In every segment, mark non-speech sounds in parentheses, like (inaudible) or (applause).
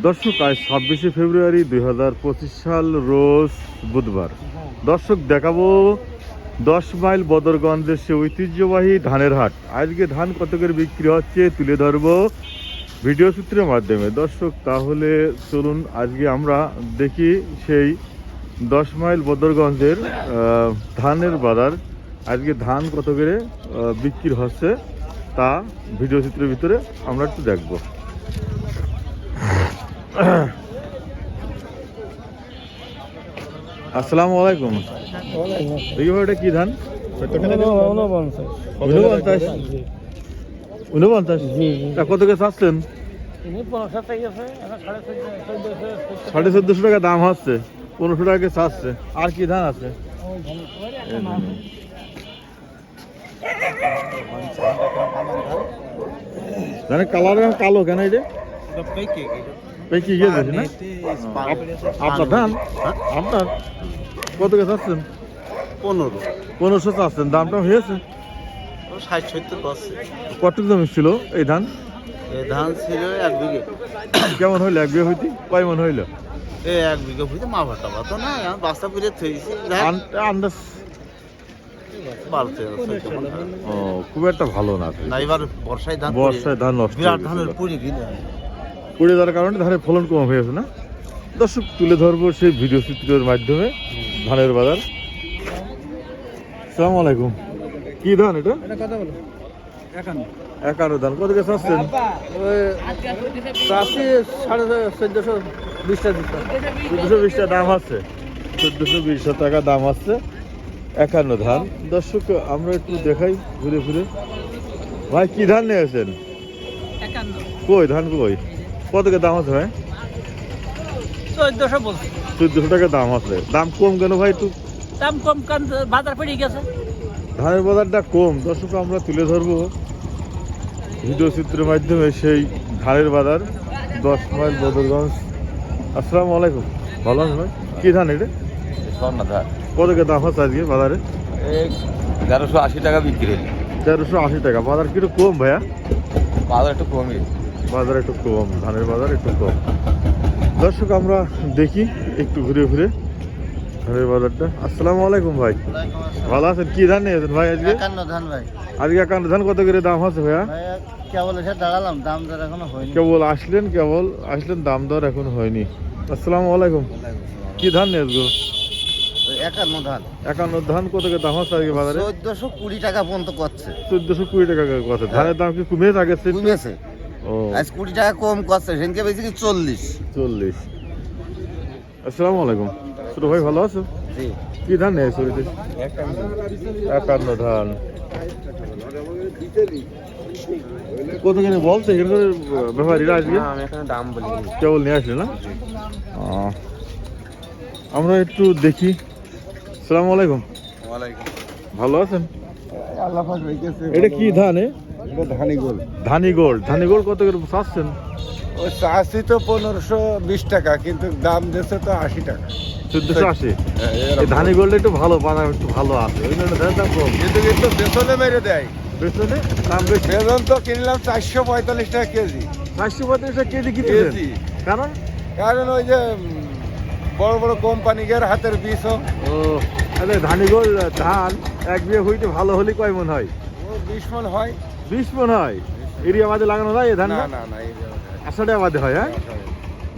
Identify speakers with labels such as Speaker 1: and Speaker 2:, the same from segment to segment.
Speaker 1: দর্শক, আজ ছাব্বিশে ফেব্রুয়ারি দুই হাজার পঁচিশ সাল রোজ বুধবার। দর্শক, দেখাবো দশ মাইল বদরগঞ্জের সে ঐতিহ্যবাহী ধানের হাট। আজকে ধান কত করে বিক্রি হচ্ছে তুলে ধরবো ভিডিও চিত্রের মাধ্যমে। দর্শক, তাহলে চলুন, আজকে আমরা দেখি সেই দশ মাইল বদরগঞ্জের ধানের বাজার। আজকে ধান কত করে বিক্রি হচ্ছে তা ভিডিও চিত্রের ভিতরে আমরা একটু দেখব। (clears throat) আসসালামু আলাইকুম। এটা কি ধান? উনপঞ্চাশ। উনপঞ্চাশ? কত কে চাচ্ছেন? সাড়ে চোদ্দশো টাকা দাম হচ্ছে। পনেরোশো টাকা চাচ্ছে। আর কি ধান আছে? ধানের কালার কালো কেন এটা পেকি গিয়ে যাচ্ছে না? আপনার ধান? আপনার? কত কে চাচ্ছেন?
Speaker 2: পনেরো।
Speaker 1: পনেরোশো চাচ্ছেন দামটা হয়েছে?
Speaker 2: ষাট সত্তর
Speaker 1: কতটুকু জমি ছিল এই ধান?
Speaker 2: এই ধান ছিল এক বিঘে।
Speaker 1: কেমন হইল এক বিয়ে হইতে? কয় মন হইল?
Speaker 2: এই এক বিঘে ভুঁইতে মা ভাটা ভাতো না বাস্তা পুড়ে থইছি
Speaker 1: আন্দাজ খুব একটা ভালো না।
Speaker 2: না এবার বর্ষায় ধান
Speaker 1: বর্ষায় ধান নষ্ট
Speaker 2: বিরাট ধানের। পুরি
Speaker 1: পড়ে যাওয়ার কারণে ধানের ফলন কম হয়ে গেছে না? দর্শক তুলে ধরবো সেই ভিডিও চিত্রের মাধ্যমে ধানের বাজার। সালাম আলাইকুম। কি ধান এটা?
Speaker 2: একান্ন।
Speaker 1: ধান। কত কে চাচ্ছেন?
Speaker 2: চাষি সাড়ে চোদ্দশো বিশটা
Speaker 1: চোদ্দশো বিশটা দাম আছে। চোদ্দশো বিশ টাকা দাম আছে। একান্ন ধান। দর্শক আমরা একটু দেখাই ঘুরে ঘুরে। ভাই কি ধান নিয়েছেন কই ধান কই? কত কে দাম আছে ভাই?
Speaker 3: চোদ্দশো বলছি।
Speaker 1: চোদ্দশো টাকা দাম আছে। দাম কম কেন ভাই একটু?
Speaker 3: দাম কম কারণ বাজার পড়ে গেছে।
Speaker 1: ধানের বাজারটা কম। দর্শক আমরা তুলে ধরবো। ভিডিও চিত্রের মাধ্যমে সেই ধানের বাজার দশ মাইল বদরগঞ্জ। আসসালামু আলাইকুম। ভালো আছেন ভাই? কি ধান এটা?
Speaker 2: স্বর্ণ ধান
Speaker 1: কত কে দাম আছে আজকে বাজারে?
Speaker 2: এই তেরোশো আশি টাকা বিক্রি।
Speaker 1: তেরোশো আশি টাকা। বাজার কিন্তু কম ভাইয়া?
Speaker 2: বাজার একটু কমই।
Speaker 1: বাজার একটু কম ধানের বাজার একটু কম। দর্শক আমরা দেখি একটু ঘুরে ঘুরে ধানের বাজারটা। আসসালামু আলাইকুম ভাই। ভালো আছেন? কি ধান নিয়েছেন ভাই আজকে?
Speaker 2: ধান ভাই।
Speaker 1: আজকে একান্ন ধান কত করে দাম আছে ভাইয়া?
Speaker 2: কেবল এসে দাঁড়ালাম দাম দর এখনও হয়নি।
Speaker 1: কেবল আসলেন কেবল আসলেন দাম দর এখন হয়নি। আসসালামু আলাইকুম। কি ধান নিয়ে আসব
Speaker 2: একান্ন ধান।
Speaker 1: একান্ন ধান কত করে দাম আছে আজকে বাজারে?
Speaker 2: চোদ্দশো কুড়ি টাকা পর্যন্ত করছে
Speaker 1: চোদ্দশো কুড়ি টাকা করে ধানের দাম কি কমিয়েছে আগের থেকে
Speaker 2: কমেছে। আজ কুড়ি টাকা কম করছে সেদিনকে বেশি কি চল্লিশ?
Speaker 1: চল্লিশ। আসসালামু আলাইকুম। ছোট ভাই ভালো আছো?
Speaker 2: জি।
Speaker 1: কি ধান নিয়ে আসছো একান্ন ধান। কত কিনে বলছে? এখানে ব্যাপারীরা
Speaker 2: আমি এখানে দাম বলি।
Speaker 1: কেবল নিয়ে আসলে না? আমরা একটু দেখি। সালাম আলাইকুম। ভালো আছেন?
Speaker 2: আল্লাহ
Speaker 1: এটা কি ধান এ?
Speaker 2: এটা ধানি গোল।
Speaker 1: ধানি গোল্ড ধানি গোল্ড কত করে চাচ্ছেন?
Speaker 2: ওই চাষি তো পনেরোশো বিশ টাকা কিন্তু দাম দিচ্ছে তো আশি টাকা।
Speaker 1: চোদ্দশো আশি? ধানি গোল্ড একটু ভালো বাদাম একটু ভালো আছে। ওই জন্য দাম কম।
Speaker 2: কিন্তু কিন্তু বেতনে মেরে দেয়।
Speaker 1: বেতনে? দাম বেশি?
Speaker 2: বেতন তো কিনলাম চারশো পঁয়তাল্লিশ টাকা কেজি।
Speaker 1: চারশো পঁয়ত্রিশ টাকা কেজি
Speaker 2: কেজি।
Speaker 1: কারণ?
Speaker 2: কারণ ওই যে বড় বড় কোম্পানিদের হাতের বিষ
Speaker 1: ও। আরে ধানি গোল্ড ধান এক বিয়ে হইতে ভালো হলে কয় মন হয়?
Speaker 2: বিষ মন হয়।
Speaker 1: বিশ মন হয়? এরিয়া বাদে লাগানো যায় ধান
Speaker 2: না না? না
Speaker 1: আটশো টাকা বাদে হয়। হ্যাঁ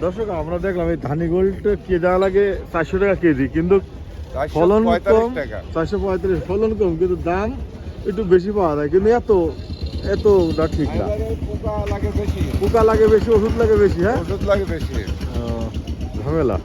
Speaker 1: দর্শক আমরা দেখলাম এই ধানি গোল্ড কে যা লাগে? চারশো টাকা কেজি কিন্তু ফলন কম চারশো পঁয়ত্রিশ ফলন কম কিন্তু দাম একটু বেশি পাওয়া যায়। কিন্তু এত এত দা ঠিক না।
Speaker 2: পোকা লাগে বেশি।
Speaker 1: পোকা লাগে বেশি ওষুধ লাগে বেশি হ্যাঁ?
Speaker 2: ওষুধ লাগে বেশি।
Speaker 1: ঝামেলা।